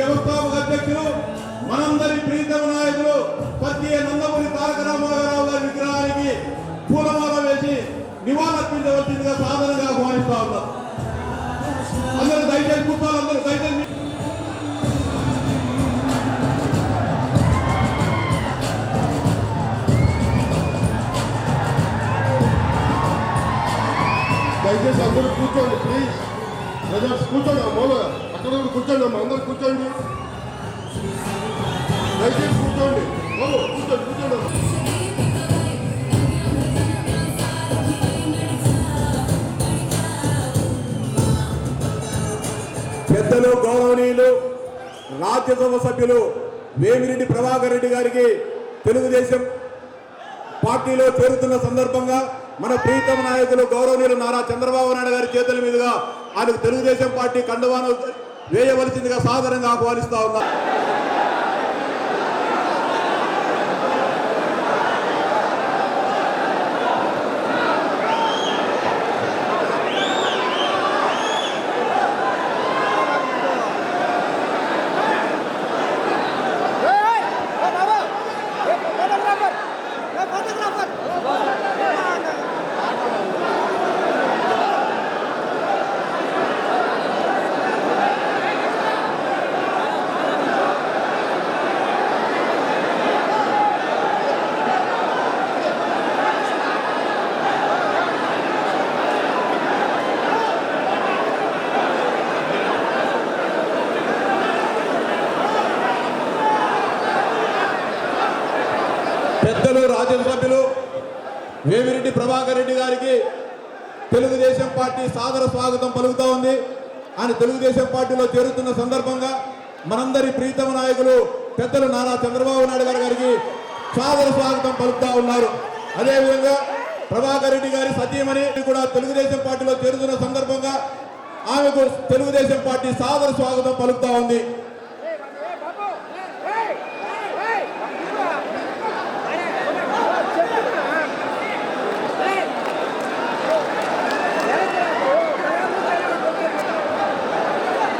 వ్యవస్థాపక అధ్యక్షులు మనందరి ప్రీతమ నాయకులు పత్తి నందమూరి తారక రామారావు గారి విగ్రహానికి పూలమాల వేసి నివాళులర్పించవలసిందిగా సాధనగా ఆహ్వానిస్తా ఉన్నాం. అందరూ దయచేసి కూర్చోవాలి అందరూ దయచేసి దయచేసి అందరూ కూర్చోండి ప్లీజ్ బ్రదర్స్ కూర్చోండి ఆ అక్కడ కూర్చోండి అమ్మ అందరూ కూర్చోండి. దయచేసి కూర్చోండి. బాబు కూర్చోండి కూర్చోండి పెద్దలు గౌరవనీయులు రాజ్యసభ సభ్యులు వేమిరెడ్డి ప్రభాకర్ రెడ్డి గారికి తెలుగుదేశం పార్టీలో చేరుతున్న సందర్భంగా మన ప్రీతమ నాయకులు గౌరవనీయులు నారా చంద్రబాబు నాయుడు గారి చేతుల మీదుగా ఆయనకు తెలుగుదేశం పార్టీ కండువాను వేయవలసిందిగా సాదరంగా ఆహ్వానిస్తా ఉన్నా. పెద్దలు రాజ్యసభ సభ్యులు వేమిరెడ్డి ప్రభాకర్ రెడ్డి గారికి తెలుగుదేశం పార్టీ సాదర స్వాగతం పలుకుతా ఉంది. ఆయన తెలుగుదేశం పార్టీలో చేరుతున్న సందర్భంగా మనందరి ప్రీతమ నాయకులు పెద్దలు నారా చంద్రబాబు నాయుడు గారి గారికి సాదర స్వాగతం పలుకుతా ఉన్నారు. అదేవిధంగా ప్రభాకర్ రెడ్డి గారి సతీమణి కూడా తెలుగుదేశం పార్టీలో చేరుతున్న సందర్భంగా ఆమెకు తెలుగుదేశం పార్టీ సాదర స్వాగతం పలుకుతా ఉంది.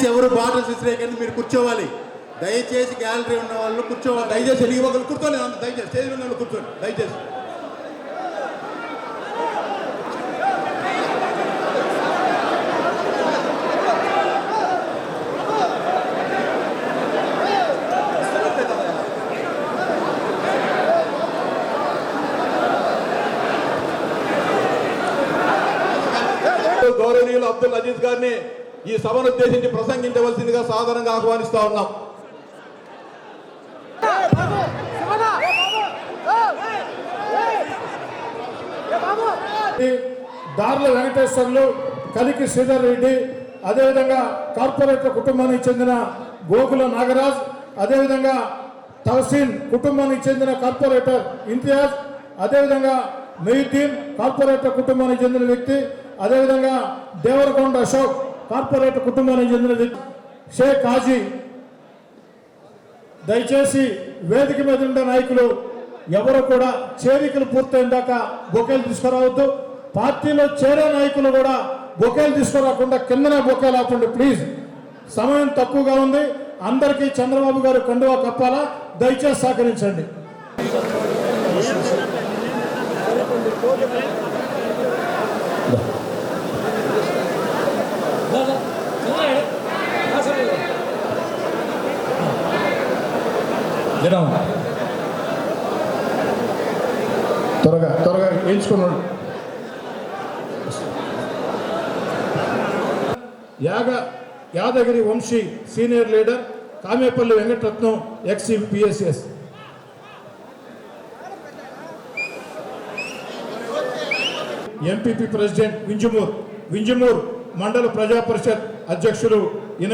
దయచేసి ఎవరు బాటలు విసిరేయకండి మీరు కూర్చోవాలి. దయచేసి గ్యాలరీ ఉన్న వాళ్ళు కూర్చోవాలి. దయచేసి ఎలిగి ఒకరు కూర్చోండి. దయచేసి స్టేజ్ ఉన్న వాళ్ళు కూర్చోండి. దయచేసి. గౌరవనీయులు అబ్దుల్ అజీజ్ గారిని ఈ సభను ఉద్దేశించి ప్రసంగించవలసిందిగా సాధారణంగా ఆహ్వానిస్తా ఉన్నాం. దార్ల వెంకటేశ్వర్లు కలికి శ్రీధర్ రెడ్డి అదేవిధంగా కార్పొరేటర్ కుటుంబానికి చెందిన గోకుల నాగరాజ్ అదేవిధంగా తహసీన్ కుటుంబానికి చెందిన కార్పొరేటర్ ఇంతియాజ్ అదేవిధంగా మెయిద్దీన్ కార్పొరేటర్ కుటుంబానికి చెందిన వ్యక్తి అదేవిధంగా దేవరకొండ అశోక్. కార్పొరేట్ కుటుంబానికి చెందిన షేక్ హాజీ. దయచేసి వేదిక మీద ఉండే నాయకులు ఎవరు కూడా చేరికలు పూర్తయిన దాకా బొకేలు తీసుకురావద్దు. పార్టీలో చేరే నాయకులు కూడా బొకేలు తీసుకురాకుండా కిందనే బొకేలు ఆపండి ప్లీజ్. సమయం తక్కువగా ఉంది. అందరికీ చంద్రబాబు గారు కండువా కప్పాలా? దయచేసి సహకరించండి. జనం త్వరగా త్వరగా ఎంచుకున్నాడు యాగ Yadagiri Vamshi senior leader Kamepalli Venkataratnam ex PSS MPP president Vinjamur Vinjamur. మండల ప్రజా పరిషత్ అధ్యక్షులు ఇన